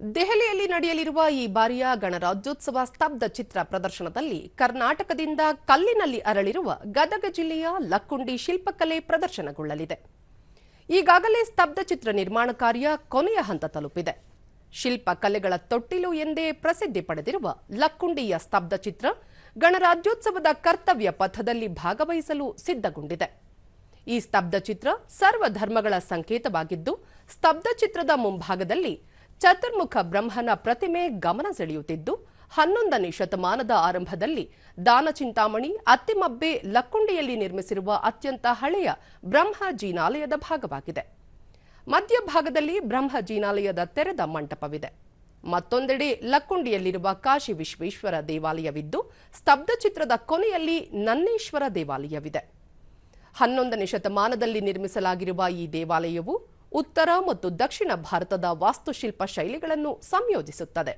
ದೆಹಲಿಯಲ್ಲಿ ನಡೆಯಲಿರುವ ಈ ಬಾರಿಯ ಗಣರಾಜ್ಯೋತ್ಸವ ಸ್ತಬ್ಧ ಚಿತ್ರ ಪ್ರದರ್ಶನದಲ್ಲಿ ಕರ್ನಾಟಕದಿಂದ ಕಲ್ಲಿನಲ್ಲಿ ಅರಳಿರುವ ಗದಗ ಜಿಲ್ಲೆಯ ಲಕ್ಕುಂಡಿ ಶಿಲ್ಪಕಲೆ ಪ್ರದರ್ಶನಗೊಳ್ಳಲಿದೆ. ಈಗಾಗಲೇ ಸ್ತಬ್ಧ ಚಿತ್ರ ನಿರ್ಮಾಣ ಕಾರ್ಯ ಕೊನೆಯ ಹಂತ ತಲುಪಿದೆ. ಶಿಲ್ಪ ಕಲೆಗಳ ತೊಟ್ಟಿಲು ಎಂದೇ ಪ್ರಸಿದ್ಧಿ ಪಡೆದಿರುವ ಲಕ್ಕುಂಡಿಯ ಸ್ತಬ್ಧ ಚಿತ್ರ ಗಣರಾಜ್ಯೋತ್ಸವದ ಕರ್ತವ್ಯ ಪಥದಲ್ಲಿ ಭಾಗವಹಿಸಲು ಸಿದ್ಧಗೊಂಡಿದೆ. ಈ ಸ್ತಬ್ಧ ಚಿತ್ರ ಸರ್ವಧರ್ಮಗಳ ಸಂಕೇತವಾಗಿದ್ದು, ಸ್ತಬ್ಧ ಚಿತ್ರದ ಮುಂಭಾಗದಲ್ಲಿ ಚತುರ್ಮುಖ ಬ್ರಹ್ಮನ ಪ್ರತಿಮೆ ಗಮನ ಸೆಳೆಯುತ್ತಿದ್ದು, ಹನ್ನೊಂದನೇ ಶತಮಾನದ ಆರಂಭದಲ್ಲಿ ದಾನಚಿಂತಾಮಣಿ ಅತ್ತಿಮಬ್ಬೆ, ಲಕ್ಕುಂಡಿಯಲ್ಲಿ ನಿರ್ಮಿಸಿರುವ ಅತ್ಯಂತ ಹಳೆಯ ಬ್ರಹ್ಮ ಜೀನಾಲಯದ ಭಾಗವಾಗಿದೆ. ಮಧ್ಯಭಾಗದಲ್ಲಿ ಬ್ರಹ್ಮ ಜೀನಾಲಯದ ತೆರೆದ ಮಂಟಪವಿದೆ. ಮತ್ತೊಂದೆಡೆ ಲಕ್ಕುಂಡಿಯಲ್ಲಿರುವ ಕಾಶಿ ವಿಶ್ವೇಶ್ವರ ದೇವಾಲಯವಿದ್ದು, ಸ್ತಬ್ಧ ಚಿತ್ರದ ಕೊನೆಯಲ್ಲಿ ನನ್ನೇಶ್ವರ ದೇವಾಲಯವಿದೆ. ಹನ್ನೊಂದನೇ ಶತಮಾನದಲ್ಲಿ ನಿರ್ಮಿಸಲಾಗಿರುವ ಈ ದೇವಾಲಯವು ಉತ್ತರ ಮತ್ತು ದಕ್ಷಿಣ ಭಾರತದ ವಾಸ್ತುಶಿಲ್ಪ ಶೈಲಿಗಳನ್ನು ಸಂಯೋಜಿಸುತ್ತದೆ.